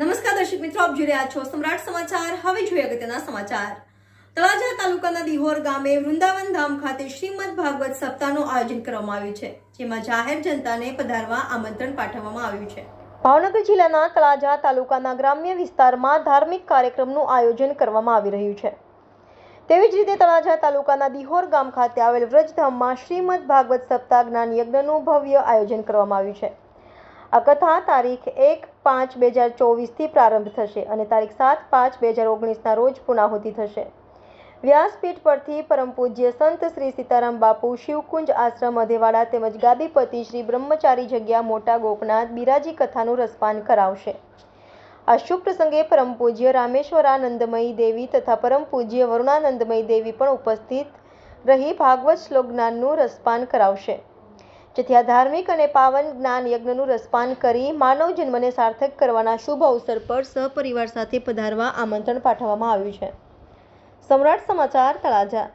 નમસ્કાર દર્શક મિત્રો, આપ જોઈ રહ્યા છો સમ્રાટ સમાચાર. હવે જોઈએ અગત્યના સમાચાર. તળાજા તાલુકાના દિહોર ગામે વૃંદાવન ધામ ખાતે શ્રીમદ ભાગવત સપ્તાહનું આયોજન કરવામાં આવ્યું છે, જેમાં જાહેર જનતાને પધારવા આમંત્રણ પાઠવવામાં આવ્યું છે. ભાવનગર જિલ્લાના તળાજા તાલુકાના ગ્રામ્ય વિસ્તારમાં ધાર્મિક કાર્યક્રમનું આયોજન કરવામાં આવી રહ્યું છે. તેવી જ રીતે તળાજા તાલુકાના દિહોર ગામ ખાતે આવેલ વ્રજધામમાં શ્રીમદ ભાગવત સપ્તાહ જ્ઞાન યજ્ઞનું ભવ્ય આયોજન કરવામાં આવ્યું છે. આ કથા તારીખ એક પાંચ બે હજાર ચોવીસથી પ્રારંભ થશે અને તારીખ સાત પાંચ બે હજાર ઓગણીસના રોજ પૂર્ણાહુતિ થશે. વ્યાસપીઠ પરથી પરમ પૂજ્ય સંત શ્રી સીતારામ બાપુ, શિવકુંજ આશ્રમ, અધેવાડા તેમજ ગાદીપતિ શ્રી બ્રહ્મચારી જગ્યા મોટા ગોપનાથ બિરાજી કથાનું રસપાન કરાવશે. આ શુભ પ્રસંગે પરમ પૂજ્ય રામેશ્વરાનંદમયી દેવી તથા પરમ પૂજ્ય વરુણાનંદમયી દેવી પણ ઉપસ્થિત રહી ભાગવત શ્લોક જ્ઞાનનું રસપાન કરાવશે. જેથી આ ધાર્મિક અને પાવન જ્ઞાન યજ્ઞનું રસપાન કરી માનવ જન્મને સાર્થક કરવાના શુભ અવસર પર સહપરિવાર સાથે પધારવા આમંત્રણ પાઠવવામાં આવ્યું છે. સમ્રાટ સમાચાર તળાજા